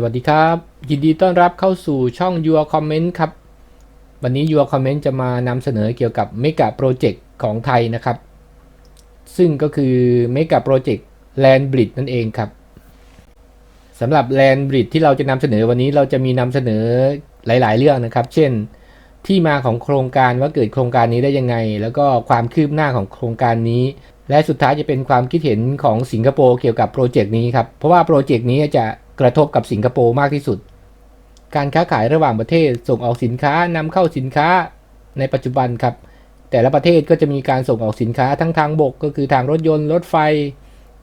สวัสดีครับ ยินดีต้อนรับเข้าสู่ช่อง Your Comment ครับ วันนี้ Your Comment จะมานำเสนอเกี่ยวกับ Mega Project ของไทยนะครับ ซึ่งก็คือ Mega Project Land Bridge นั่นเองครับสำหรับ Land Bridge ที่เราจะนำเสนอวันนี้เราจะมีนำเสนอหลาย ๆ เรื่องนะครับ เช่น ที่มาของโครงการว่าเกิดโครงการนี้ได้ยังไง แล้วก็ความคืบหน้าของโครงการนี้ และสุดท้ายจะเป็นความคิดเห็นของสิงคโปร์เกี่ยวกับโปรเจกต์นี้ครับ เพราะว่าโปรเจกต์นี้จะ กระทบกับสิงคโปร์มากที่สุด การค้าขายระหว่างประเทศส่งออกสินค้านำเข้าสินค้าในปัจจุบันครับ แต่ละประเทศก็จะมีการส่งออกสินค้าทั้งทางบก ก็คือทางรถยนต์ รถไฟ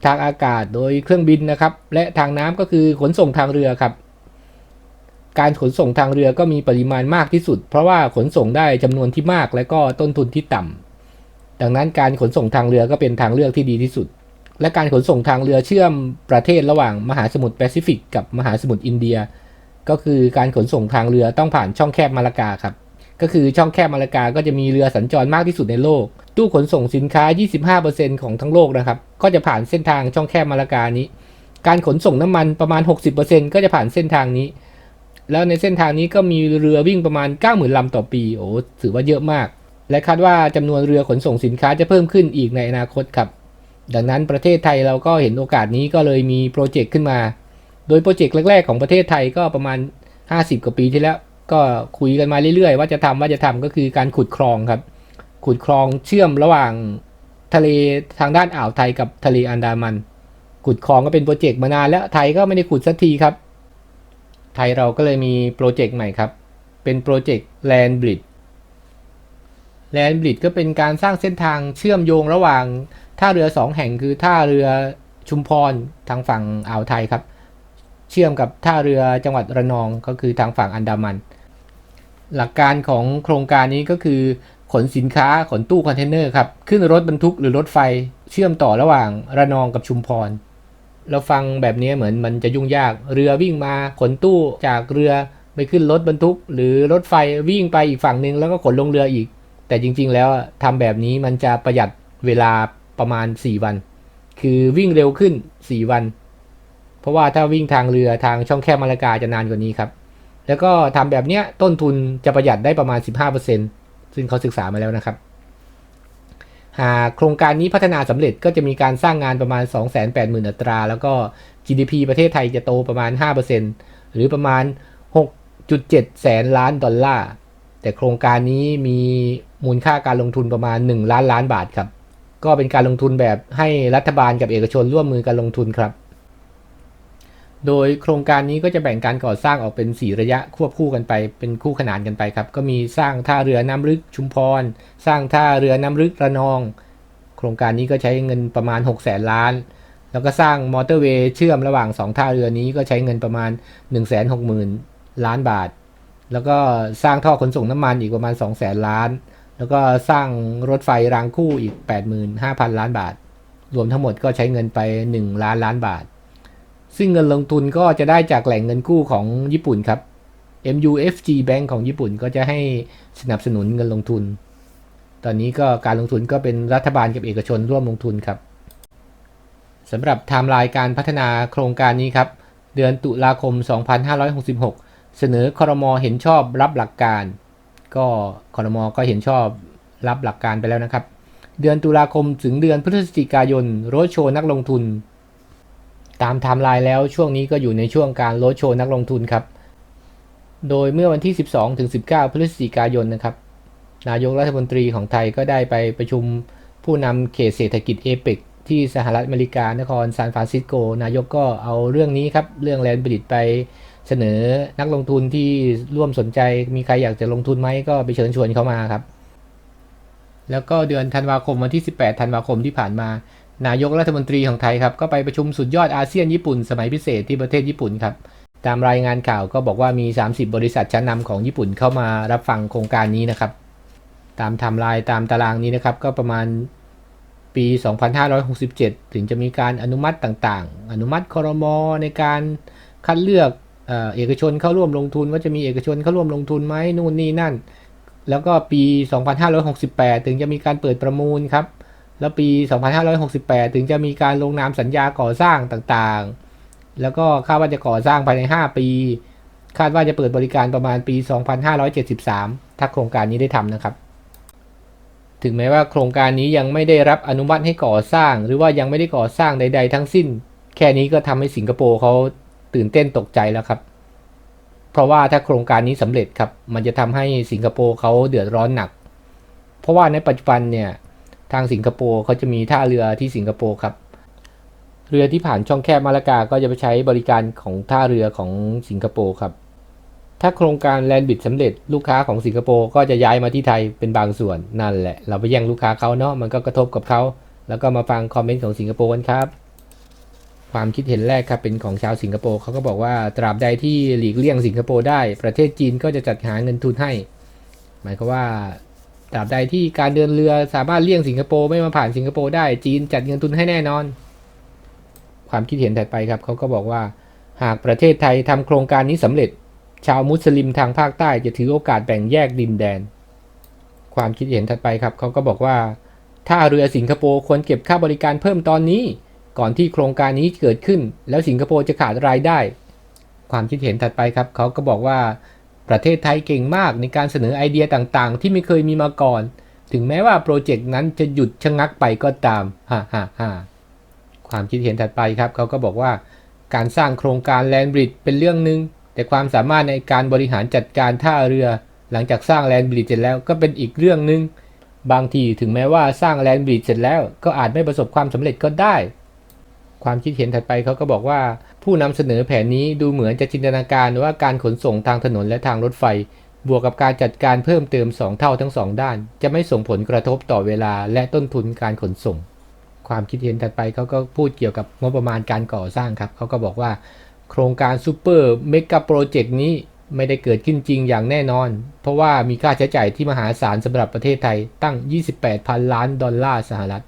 ทางอากาศโดยเครื่องบินนะครับ และทางน้ำก็คือขนส่งทางเรือครับ การขนส่งทางเรือก็มีปริมาณมากที่สุด เพราะว่าขนส่งได้จำนวนที่มากและก็ต้นทุนที่ต่ำดังนั้นการขนส่งทางเรือก็เป็นทางเลือกที่ดีที่สุด และการขนส่งทางเรือเชื่อมประเทศระหว่างมหาสมุทรแปซิฟิกกับมหาสมุทรอินเดีย ก็คือการขนส่งทางเรือต้องผ่านช่องแคบมาลากาครับ ก็คือช่องแคบมาลากาก็จะมีเรือสัญจรมากที่สุดในโลก ตู้ขนส่งสินค้า 25%ของทั้งโลกนะครับ ก็จะผ่านเส้นทางช่องแคบมาลากานี้ การขนส่งน้ำมันประมาณ 60%ก็จะผ่านเส้นทางนี้ แล้วในเส้นทางนี้ก็มีเรือวิ่งประมาณ 90,000ลำต่อปี โอ้ถือว่าเยอะมาก และคาดว่าจำนวนเรือขนส่งสินค้าจะเพิ่มขึ้นอีกในอนาคตครับ ดังนั้นประเทศไทยเราก็เห็นโอกาสนี้ก็เลยมีโปรเจกต์ขึ้นมา โดยโปรเจกต์แรก ๆ ของประเทศไทยก็ประมาณ 50 กว่าปีที่แล้ว ก็คุยกันมาเรื่อยๆ ว่าจะทำว่าจะทำก็คือการขุดคลองครับ ขุดคลองเชื่อมระหว่างทะเลทางด้านอ่าวไทยกับทะเลอันดามัน ขุดคลองก็เป็นโปรเจกต์มานานแล้วไทยก็ไม่ได้ขุดสักทีครับ ไทยเราก็เลยมีโปรเจกต์ใหม่ครับ เป็นโปรเจกต์ Land Bridge Land Bridge ก็เป็นการสร้างเส้นทางเชื่อมโยงระหว่างท่าเรือ 2 แห่งคือท่าเรือชุมพรทางฝั่งอ่าวไทยครับ เชื่อมกับท่าเรือจังหวัดระนองก็คือทางฝั่งอันดามัน หลักการของโครงการนี้ก็คือ ขนสินค้าขนตู้คอนเทนเนอร์ครับ ขึ้นรถบรรทุกหรือรถไฟเชื่อมต่อระหว่างระนองกับชุมพร เราฟังแบบนี้เหมือนมันจะยุ่งยากเรือวิ่งมาขนตู้จากเรือไปขึ้นรถบรรทุก หรือรถไฟวิ่งไปอีกฝั่งหนึ่งแล้วก็ขนลงเรืออีก แต่จริง ๆ แล้วทำแบบนี้มันจะประหยัดเวลาประมาณ 4 วัน คือวิ่งเร็วขึ้น 4 วัน เพราะว่าถ้าวิ่งทางเรือทางช่องแคบมาลากาจะนานกว่านี้ครับ แล้วก็ทำแบบเนี้ยต้นทุนจะประหยัดได้ประมาณ 15%ซึ่งเขาศึกษามาแล้วนะครับ หากโครงการนี้พัฒนาสำเร็จก็จะมีการสร้างงานประมาณ 280,000 อัตรา แล้วก็ GDP ประเทศไทยจะโตประมาณ 5%หรือประมาณ 6.7 แสนล้านดอลลาร์ แต่โครงการนี้มีมูลค่าการลงทุนประมาณ 1 ล้านล้านบาทครับ ก็เป็นการลงทุนแบบให้รัฐบาลกับเอกชนร่วมมือกันลงทุนครับ โดยโครงการนี้ก็จะแบ่งการก่อสร้างออกเป็น 4 ระยะควบคู่กันไป เป็นคู่ขนานกันไปครับ ก็มีสร้างท่าเรือน้ำลึกชุมพร สร้างท่าเรือน้ำลึกระนอง โครงการนี้ก็ใช้เงินประมาณ6แสนล้าน แล้วก็สร้างมอเตอร์เวย์เชื่อมระหว่าง 2 ท่าเรือนี้ก็ใช้เงินประมาณ 160,000ล้านบาท แล้วก็สร้างท่อขนส่งน้ำมันอีกประมาณ2แสนล้าน แล้วก็สร้างรถไฟรางคู่อีก 85,000 ล้านบาท รวมทั้งหมดก็ใช้เงินไป 1 ล้านล้านบาท ซึ่งเงินลงทุนก็จะได้จากแหล่งเงินกู้ของญี่ปุ่นครับ MUFG Bank ของญี่ปุ่นก็จะให้สนับสนุนเงินลงทุน ตอนนี้ก็การลงทุนก็เป็นรัฐบาลกับเอกชนร่วมลงทุนครับสำหรับไทม์ไลน์การพัฒนาโครงการนี้ครับ เดือนตุลาคม 2566 เสนอครมอเห็นชอบรับหลักการ ก็ครมอก็เห็นชอบรับหลักการไปแล้วนะครับ เดือนตุลาคมถึงเดือนพฤศจิกายนโรดโชว์นักลงทุน ตามไทม์ไลน์แล้วช่วงนี้ก็อยู่ในช่วงการโรดโชว์นักลงทุนครับ โดยเมื่อวันที่ 12ถึง19 พฤศจิกายนนะครับ นายกรัฐมนตรีของไทยก็ได้ไปประชุมผู้นำเขตเศรษฐกิจเอเปกที่สหรัฐอเมริกานครซานฟรานซิสโก นายกก็เอาเรื่องนี้ครับ เรื่องแลนด์บริดไป เสนอนักลงทุนที่ร่วมสนใจมีใครอยากจะลงทุนไหมก็ไปเชิญชวนเข้ามาครับ แล้วก็เดือนธันวาคมวันที่ 18 ธันวาคมที่ผ่านมา นายกรัฐมนตรีของไทยครับ ก็ไปประชุมสุดยอดอาเซียนญี่ปุ่น สมัยพิเศษที่ประเทศญี่ปุ่นครับ ตามรายงานข่าวก็บอกว่ามี 30 บริษัทชั้นนำของญี่ปุ่นเข้ามารับฟังโครงการนี้นะครับ ตามไทม์ไลน์ตามตารางนี้นะครับ ก็ประมาณปี 2567 ถึงจะมีการอนุมัติต่างๆ อนุมัติคอรมอในการคัดเลือก เอกชนเข้าร่วมลงทุนว่าจะมีเอกชนเข้าร่วมลงทุนไหมนู่นนี่นั่น แล้วก็ปี 2568 ถึงจะมีการเปิดประมูลครับ แล้วปี 2568 ถึงจะมีการลงนามสัญญาก่อสร้างต่างๆ แล้วก็คาดว่าจะก่อสร้างภายใน 5 ปี คาดว่าจะเปิดบริการประมาณปี 2573 ถ้าโครงการนี้ได้ทำนะครับ ถึงแม้ว่าโครงการนี้ยังไม่ได้รับอนุมัติให้ก่อสร้าง หรือว่ายังไม่ได้ก่อสร้างใด ๆ ทั้งสิ้น แค่นี้ก็ทำให้สิงคโปร์เขา ตื่นเต้นตกใจแล้วครับ เพราะว่าถ้าโครงการนี้สำเร็จครับ มันจะทำให้สิงคโปร์เขาเดือดร้อนหนัก เพราะว่าในปัจจุบันเนี่ยทางสิงคโปร์เขาจะมีท่าเรือที่สิงคโปร์ครับ เรือที่ผ่านช่องแคบมาลากาก็จะไปใช้บริการของท่าเรือของสิงคโปร์ครับ ถ้าโครงการแลนบิดสำเร็จลูกค้าของสิงคโปร์ก็จะย้ายมาที่ไทยเป็นบางส่วนนั่นแหละ เราไปแย่งลูกค้าเขาเนาะมันก็กระทบกับเขาแล้วก็มาฟังคอมเมนต์ของสิงคโปร์กันครับ ความคิดเห็นแรกครับเป็นของชาวสิงคโปร์เขาก็บอกว่าตราบใดที่หลีกเลี่ยงสิงคโปร์ได้ ประเทศจีนก็จะจัดหาเงินทุนให้ หมายความว่าตราบใดที่การเดินเรือสามารถเลี่ยงสิงคโปร์ไม่มาผ่านสิงคโปร์ได้จีนจัดเงินทุนให้แน่นอน ความคิดเห็นถัดไปครับเขาก็บอกว่า หากประเทศไทยทำโครงการนี้สำเร็จ ชาวมุสลิมทางภาคใต้จะถือโอกาสแบ่งแยกดินแดน ความคิดเห็นถัดไปครับเขาก็บอกว่า ถ้าเรือสิงคโปร์ควรเก็บค่าบริการเพิ่มตอนนี้ ก่อนที่โครงการนี้เกิดขึ้น แล้วสิงคโปร์จะขาดรายได้ ความคิดเห็นถัดไปครับเขาก็บอกว่าประเทศไทยเก่งมากในการเสนอไอเดียต่างๆ ที่ไม่เคยมีมาก่อน ถึงแม้ว่าโปรเจกต์นั้นจะหยุดชะงักไปก็ตามฮ่าฮ่าฮ่าความคิดเห็นถัดไปครับเขาก็บอกว่า การสร้างโครงการแลนบริดเป็นเรื่องหนึ่งแต่ความสามารถในการบริหารจัดการท่าเรือ หลังจากสร้างแลนบริดเสร็จแล้วก็เป็นอีกเรื่องหนึ่งบางทีถึงแม้ว่าสร้างแลนบริดเสร็จแล้วก็อาจไม่ประสบความสำเร็จก็ได้ ความคิดเห็นถัดไปเขาก็บอกว่า ผู้นำเสนอแผนนี้ดูเหมือนจะจินตนาการว่าการขนส่งทางถนนและทางรถไฟ บวกกับการจัดการเพิ่มเติม 2 เท่าทั้ง 2 ด้าน จะไม่ส่งผลกระทบต่อเวลาและต้นทุนการขนส่ง ความคิดเห็นถัดไปเขาก็พูดเกี่ยวกับงบประมาณการก่อสร้างครับเขาก็บอกว่า โครงการซูเปอร์เมกะโปรเจกต์นี้ไม่ได้เกิดขึ้นจริงอย่างแน่นอน เพราะว่ามีค่าใช้จ่ายที่มหาศาลสำหรับประเทศไทยตั้ง 28พันล้านดอลลาร์สหรัฐ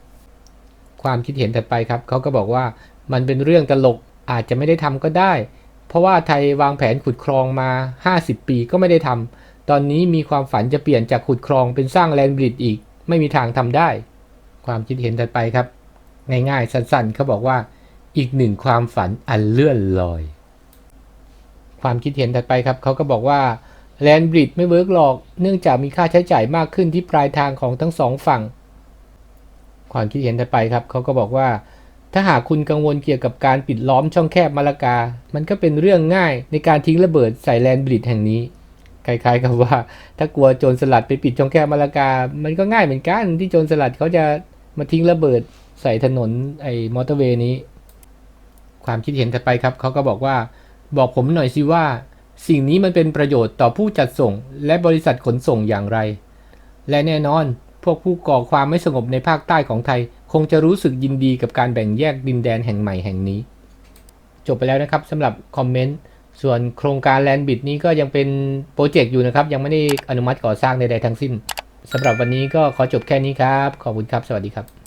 ความคิดเห็นถัดไปครับเขาก็บอกว่ามันเป็นเรื่องตลกอาจจะไม่ได้ทำก็ได้ เพราะว่าไทยวางแผนขุดคลองมา 50 ปีก็ไม่ได้ทำตอนนี้มีความฝันจะเปลี่ยนจากขุดคลองเป็นสร้างแลนบริดอีก ไม่มีทางทำได้ ความคิดเห็นถัดไปครับ ง่ายๆ สั้นๆเขาบอกว่า อีกหนึ่งความฝันอันเลื่อนลอย ความคิดเห็นถัดไปครับเขาก็บอกว่าแลนบริดไม่เวิร์กหรอก เนื่องจากมีค่าใช้จ่ายมากขึ้นที่ปลายทางของทั้งสองฝั่ง ความคิดเห็นถัดไปครับเขาก็บอกว่า ถ้าหากคุณกังวลเกี่ยวกับการปิดล้อมช่องแคบมาลากา มันก็เป็นเรื่องง่ายในการทิ้งระเบิดใส่แลนบริดแห่งนี้คล้ายๆกับว่า ถ้ากลัวโจรสลัดไปปิดช่องแคบมาลากา มันก็ง่ายเหมือนกันที่โจรสลัดเขาจะมาทิ้งระเบิดใส่ถนนไอ้มอเตอร์เวย์นี้ ความคิดเห็นถัดไปครับเขาก็บอกว่า บอกผมหน่อยสิว่า สิ่งนี้มันเป็นประโยชน์ต่อผู้จัดส่ง และบริษัทขนส่งอย่างไร และแน่นอน วกผู้ก่อความไม่สงบในภาคใต้ของไทย คงจะรู้สึกยินดีกับการแบ่งแยกดินแดนแห่งใหม่แห่งนี้ จบไปแล้วนะครับสำหรับคอมเมนต์ส่วนโครงการแลนบิดนี้ก็ยังเป็นโปรเจกต์อยู่นะครับ ยังไม่ได้อนุมัติก่อสร้างใดๆทั้งสิ้นสำหรับวันนี้ก็ขอจบแค่นี้ครับ ขอบคุณครับ สวัสดีครับ